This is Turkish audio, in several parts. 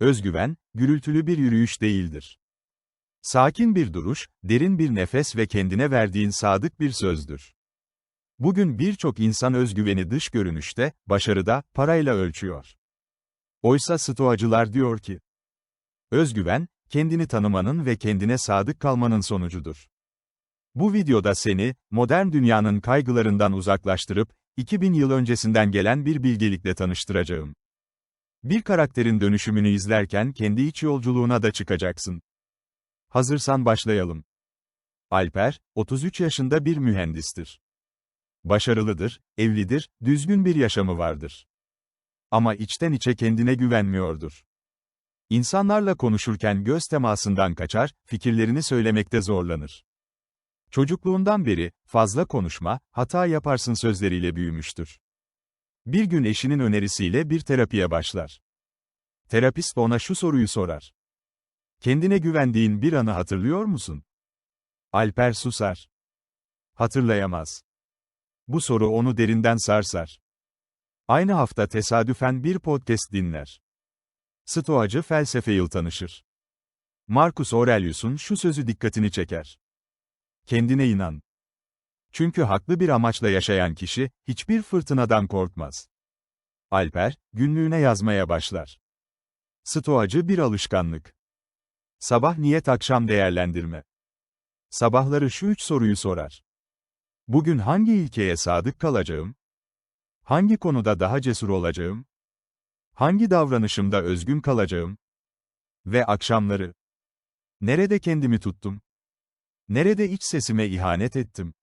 Özgüven, gürültülü bir yürüyüş değildir. Sakin bir duruş, derin bir nefes ve kendine verdiğin sadık bir sözdür. Bugün birçok insan özgüveni dış görünüşte, başarıda, parayla ölçüyor. Oysa stoacılar diyor ki, özgüven, kendini tanımanın ve kendine sadık kalmanın sonucudur. Bu videoda seni, modern dünyanın kaygılarından uzaklaştırıp, 2000 yıl öncesinden gelen bir bilgelikle tanıştıracağım. Bir karakterin dönüşümünü izlerken kendi iç yolculuğuna da çıkacaksın. Hazırsan başlayalım. Alper, 33 yaşında bir mühendistir. Başarılıdır, evlidir, düzgün bir yaşamı vardır. Ama içten içe kendine güvenmiyordur. İnsanlarla konuşurken göz temasından kaçar, fikirlerini söylemekte zorlanır. Çocukluğundan beri, fazla konuşma, hata yaparsın sözleriyle büyümüştür. Bir gün eşinin önerisiyle bir terapiye başlar. Terapist ona şu soruyu sorar. Kendine güvendiğin bir anı hatırlıyor musun? Alper susar. Hatırlayamaz. Bu soru onu derinden sarsar. Aynı hafta tesadüfen bir podcast dinler. Stoacı felsefe yıl tanışır. Marcus Aurelius'un şu sözü dikkatini çeker. Kendine inan. Çünkü haklı bir amaçla yaşayan kişi, hiçbir fırtınadan korkmaz. Alper, günlüğüne yazmaya başlar. Stoacı bir alışkanlık. Sabah niyet akşam değerlendirme. Sabahları şu üç soruyu sorar. Bugün hangi ilkeye sadık kalacağım? Hangi konuda daha cesur olacağım? Hangi davranışımda özgün kalacağım? Ve akşamları. Nerede kendimi tuttum? Nerede iç sesime ihanet ettim?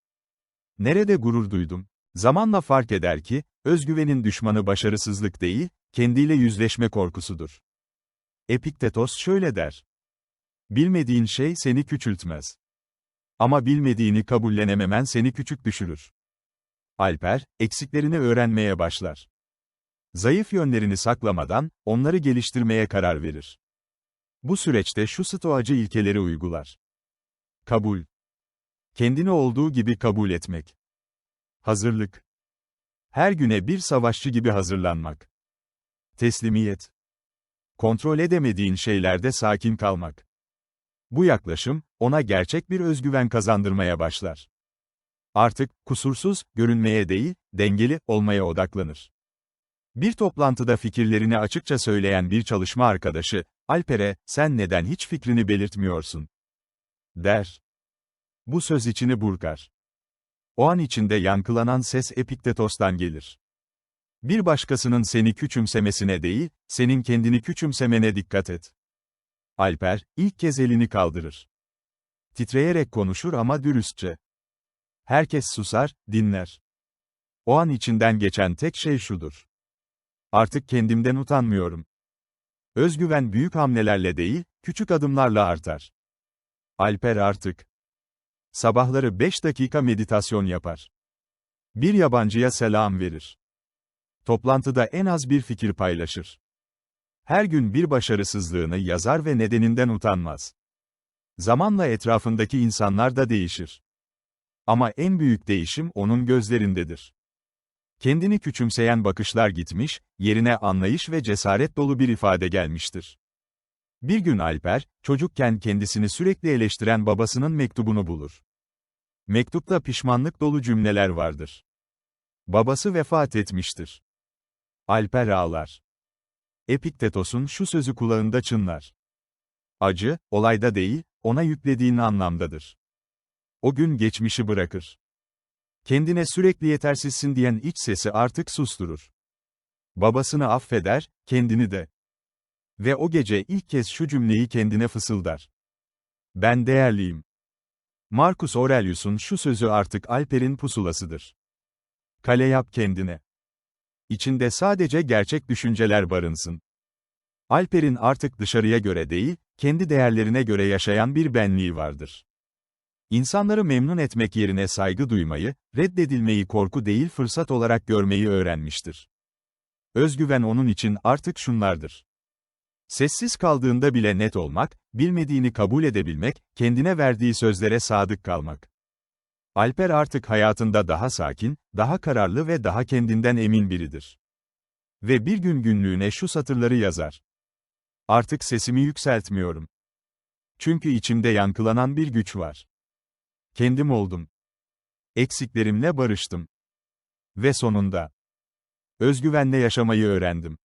Nerede gurur duydum? Zamanla fark eder ki, özgüvenin düşmanı başarısızlık değil, kendiyle yüzleşme korkusudur. Epiktetos şöyle der. Bilmediğin şey seni küçültmez. Ama bilmediğini kabullenememen seni küçük düşürür. Alper, eksiklerini öğrenmeye başlar. Zayıf yönlerini saklamadan, onları geliştirmeye karar verir. Bu süreçte şu stoacı ilkeleri uygular. Kabul. Kendini olduğu gibi kabul etmek. Hazırlık. Her güne bir savaşçı gibi hazırlanmak. Teslimiyet. Kontrol edemediğin şeylerde sakin kalmak. Bu yaklaşım, ona gerçek bir özgüven kazandırmaya başlar. Artık, kusursuz, görünmeye değil, dengeli, olmaya odaklanır. Bir toplantıda fikirlerini açıkça söyleyen bir çalışma arkadaşı, Alper'e, sen neden hiç fikrini belirtmiyorsun? der. Bu söz içini burkar. O an içinde yankılanan ses Epiktetos'tan gelir. Bir başkasının seni küçümsemesine değil, senin kendini küçümsemene dikkat et. Alper, ilk kez elini kaldırır. Titreyerek konuşur ama dürüstçe. Herkes susar, dinler. O an içinden geçen tek şey şudur. Artık kendimden utanmıyorum. Özgüven büyük hamlelerle değil, küçük adımlarla artar. Alper artık. Sabahları 5 dakika meditasyon yapar. Bir yabancıya selam verir. Toplantıda en az bir fikir paylaşır. Her gün bir başarısızlığını yazar ve nedeninden utanmaz. Zamanla etrafındaki insanlar da değişir. Ama en büyük değişim onun gözlerindedir. Kendini küçümseyen bakışlar gitmiş, yerine anlayış ve cesaret dolu bir ifade gelmiştir. Bir gün Alper, çocukken kendisini sürekli eleştiren babasının mektubunu bulur. Mektupta pişmanlık dolu cümleler vardır. Babası vefat etmiştir. Alper ağlar. Epiktetos'un şu sözü kulağında çınlar. Acı, olayda değil, ona yüklediğin anlamdadır. O gün geçmişi bırakır. Kendine sürekli yetersizsin diyen iç sesi artık susturur. Babasını affeder, kendini de. Ve o gece ilk kez şu cümleyi kendine fısıldar. Ben değerliyim. Marcus Aurelius'un şu sözü artık Alper'in pusulasıdır. Kale yap kendine. İçinde sadece gerçek düşünceler barınsın. Alper'in artık dışarıya göre değil, kendi değerlerine göre yaşayan bir benliği vardır. İnsanları memnun etmek yerine saygı duymayı, reddedilmeyi korku değil fırsat olarak görmeyi öğrenmiştir. Özgüven onun için artık şunlardır. Sessiz kaldığında bile net olmak, bilmediğini kabul edebilmek, kendine verdiği sözlere sadık kalmak. Alper artık hayatında daha sakin, daha kararlı ve daha kendinden emin biridir. Ve bir gün günlüğüne şu satırları yazar. Artık sesimi yükseltmiyorum. Çünkü içimde yankılanan bir güç var. Kendim oldum. Eksiklerimle barıştım. Ve sonunda özgüvenle yaşamayı öğrendim.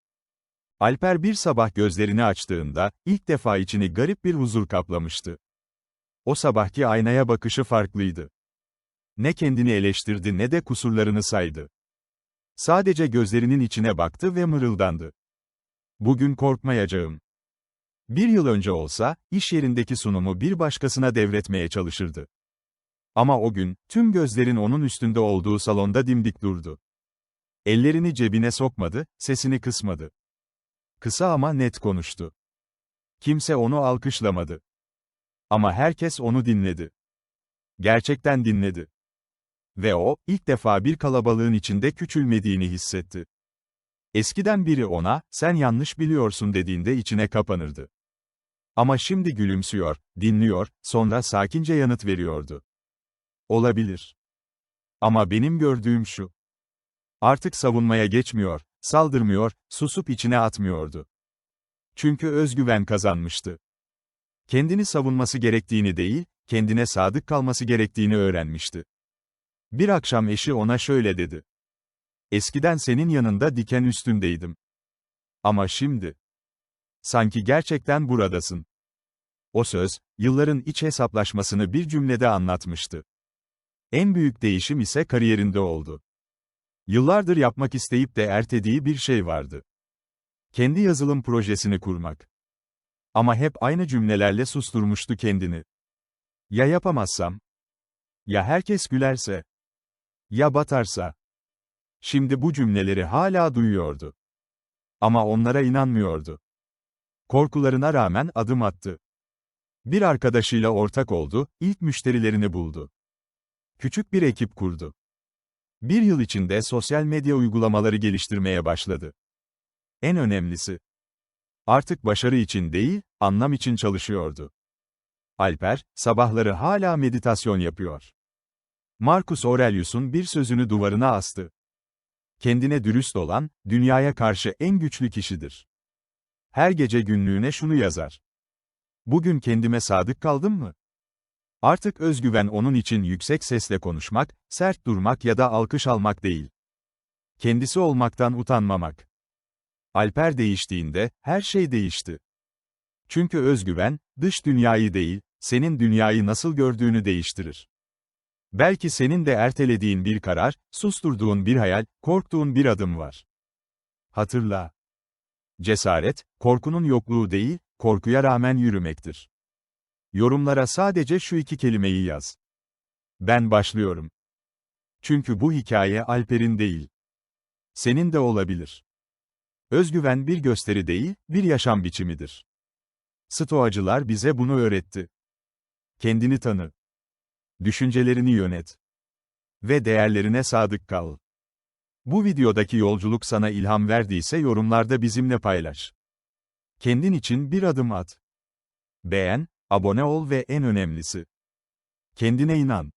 Alper bir sabah gözlerini açtığında, ilk defa içini garip bir huzur kaplamıştı. O sabahki aynaya bakışı farklıydı. Ne kendini eleştirdi ne de kusurlarını saydı. Sadece gözlerinin içine baktı ve mırıldandı. Bugün korkmayacağım. Bir yıl önce olsa, iş yerindeki sunumu bir başkasına devretmeye çalışırdı. Ama o gün, tüm gözlerin onun üstünde olduğu salonda dimdik durdu. Ellerini cebine sokmadı, sesini kısmadı. Kısa ama net konuştu. Kimse onu alkışlamadı. Ama herkes onu dinledi. Gerçekten dinledi. Ve o, ilk defa bir kalabalığın içinde küçülmediğini hissetti. Eskiden biri ona, sen yanlış biliyorsun dediğinde içine kapanırdı. Ama şimdi gülümsüyor, dinliyor, sonra sakince yanıt veriyordu. Olabilir. Ama benim gördüğüm şu. Artık savunmaya geçmiyor, saldırmıyor, susup içine atmıyordu. Çünkü özgüven kazanmıştı. Kendini savunması gerektiğini değil, kendine sadık kalması gerektiğini öğrenmişti. Bir akşam eşi ona şöyle dedi. Eskiden senin yanında diken üstündeydim. Ama şimdi. Sanki gerçekten buradasın. O söz, yılların iç hesaplaşmasını bir cümlede anlatmıştı. En büyük değişim ise kariyerinde oldu. Yıllardır yapmak isteyip de ertediği bir şey vardı. Kendi yazılım projesini kurmak. Ama hep aynı cümlelerle susturmuştu kendini. Ya yapamazsam? Ya herkes gülerse? Ya batarsa? Şimdi bu cümleleri hala duyuyordu. Ama onlara inanmıyordu. Korkularına rağmen adım attı. Bir arkadaşıyla ortak oldu, ilk müşterilerini buldu. Küçük bir ekip kurdu. Bir yıl içinde sosyal medya uygulamaları geliştirmeye başladı. En önemlisi, artık başarı için değil, anlam için çalışıyordu. Alper, sabahları hala meditasyon yapıyor. Marcus Aurelius'un bir sözünü duvarına astı. Kendine dürüst olan, dünyaya karşı en güçlü kişidir. Her gece günlüğüne şunu yazar. Bugün kendime sadık kaldım mı? Artık özgüven onun için yüksek sesle konuşmak, sert durmak ya da alkış almak değil. Kendisi olmaktan utanmamak. Alper değiştiğinde, her şey değişti. Çünkü özgüven, dış dünyayı değil, senin dünyayı nasıl gördüğünü değiştirir. Belki senin de ertelediğin bir karar, susturduğun bir hayal, korktuğun bir adım var. Hatırla. Cesaret, korkunun yokluğu değil, korkuya rağmen yürümektir. Yorumlara sadece şu iki kelimeyi yaz. Ben başlıyorum. Çünkü bu hikaye Alper'in değil. Senin de olabilir. Özgüven bir gösteri değil, bir yaşam biçimidir. Stoacılar bize bunu öğretti. Kendini tanı. Düşüncelerini yönet. Ve değerlerine sadık kal. Bu videodaki yolculuk sana ilham verdiyse yorumlarda bizimle paylaş. Kendin için bir adım at. Beğen, abone ol ve en önemlisi. Kendine inan.